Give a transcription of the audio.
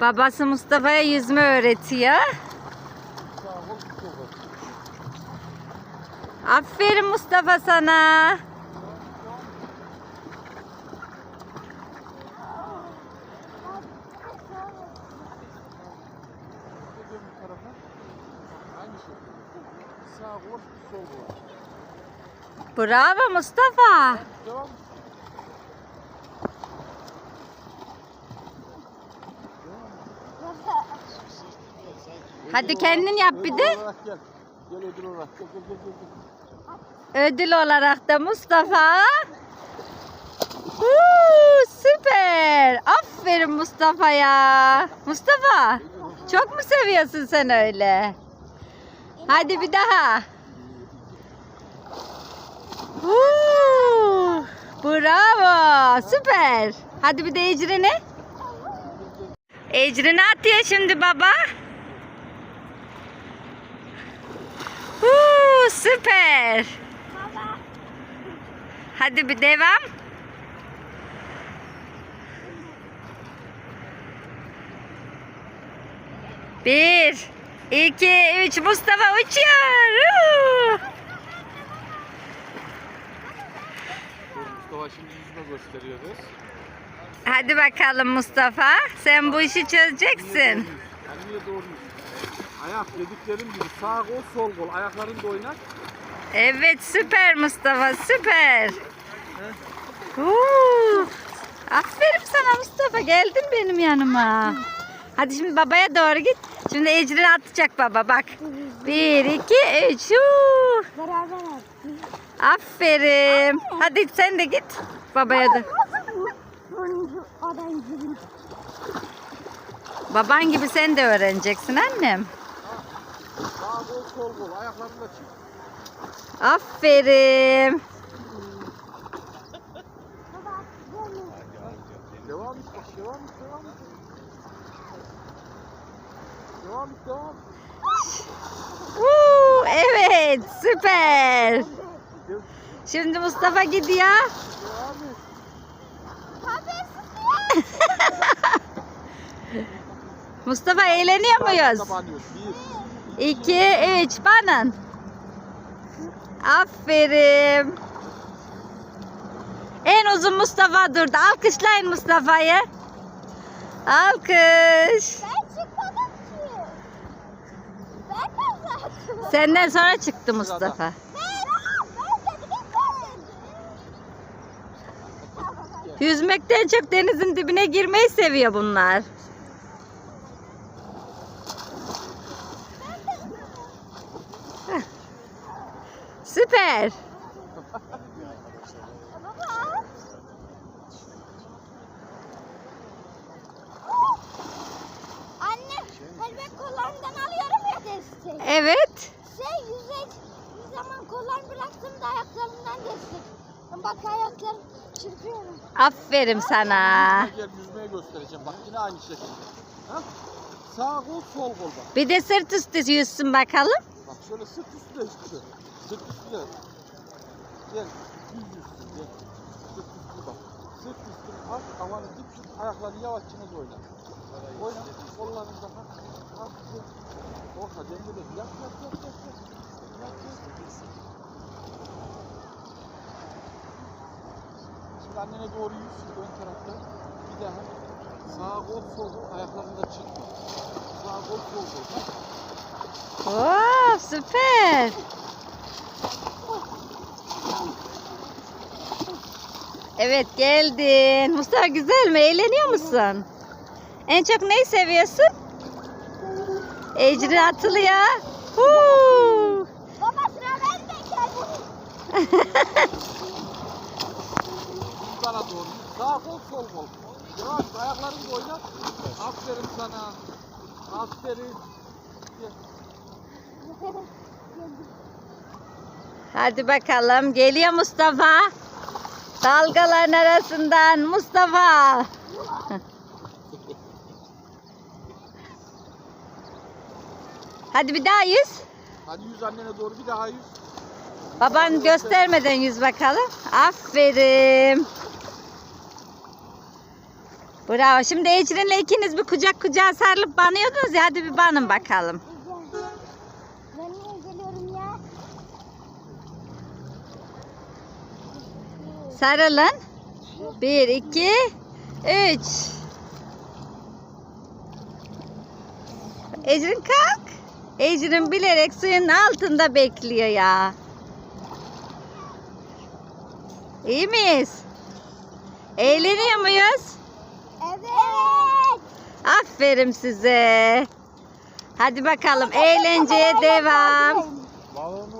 Babası Mustafa'ya yüzme öğretiyor. Aferin Mustafa sana. Bravo Mustafa. Devam. Hadi kendin yap bir de. gel. Gel ödül olarak. Gel gel gel. gel. Ödül olarak da Mustafa. Huu, süper. Aferin Mustafa'ya. Mustafa çok mu seviyorsun sen öyle? Hadi bir daha. Huu, bravo. Süper. Hadi bir de Ecrin'i. Ecrin'i atıyor şimdi baba. Süper. Hadi bir devam. Bir, iki, üç. Mustafa uçuyor. Mustafa şimdi yüzme gösteriyoruz. Hadi bakalım Mustafa. Sen bu işi çözeceksin. Niye doğruyuz? Ayak dediklerim gibi sağ kol sol kol. Ayakların da oynar. Evet süper Mustafa süper. Huu. Aferin sana Mustafa geldin benim yanıma. Hadi şimdi babaya doğru git. Şimdi Ecrin atacak baba bak. Bir, iki, üç. Huu. Beraber at. Aferin. Hadi sen de git babaya da. Baban gibi sen de öğreneceksin annem. Sağ kol sol da çek. Aferin. Devam et bak. Devam et. Devam et. Devam et. Devam et. Huu, evet süper. Şimdi Mustafa gidiyor. Devam et. Mustafa eğleniyor muyuz? Bir. 2, 3 banın. Aferin. En uzun Mustafa durdu. Alkışlayın Mustafa'yı. Alkış. Ben çıkmadım ki. Ben zaten. Senden sonra çıktı Mustafa. Yüzmekten çok denizin dibine girmeyi seviyor bunlar. Süper. Anne, hani ben kollarımdan alıyorum ya destek. Evet. Şey yüzek, bir zaman kollarımı bıraktım da ayaklarımdan destek. Bak ayaklarım çırpıyorum. Aferin sana. Yüzmeye göstereceğim. Bak yine aynı şekilde. Ha? Sağ kol sol kol bak. Bir de sırt üstü yüzsün bakalım. Bak şöyle sırt üstü de işte. Sırt üstü de. Gel. Düz yüzsün gel. Sırt üstü bak. Sırt üstü at. Havanı dik tut. Ayaklarını yavaşça oyna. Oyna. Kollarını da bak. At. gel. Orta dengede. Yap yap yap yap. yap. Yap. Şimdi annene doğru yüz ön taraftan. Bir daha. Sağ kol sol kol. Ayaklarını da çırpma. Sağ kol sol kol. Oo, süper. Evet geldin. Mustafa güzel mi? Eğleniyor musun? En çok neyi seviyorsun? Ecrin atılıyor. Huu. Baba sıra bende gel. Bana doğru. Sağ kol sol kol. Et. Ayaklarını da oynat. Aferin sana. Aferin. Hadi bakalım. Geliyor Mustafa. Dalgaların arasından Mustafa. Hadi bir daha yüz. Hadi yüz annene doğru bir daha yüz. Baban göstermeden yüz bakalım. Aferin. Bravo. Şimdi Ecrin'le ikiniz bir kucak kucağa sarılıp banıyordunuz ya. Hadi bir banın bakalım. Güzel. Ben niye geliyorum ya? Sarılın. Bir, iki, üç. Ecrin kalk. Ecrin bilerek suyun altında bekliyor ya. İyi miyiz? Eğleniyor muyuz? Evet. Aferin size. Hadi bakalım eğlenceye devam. Balığın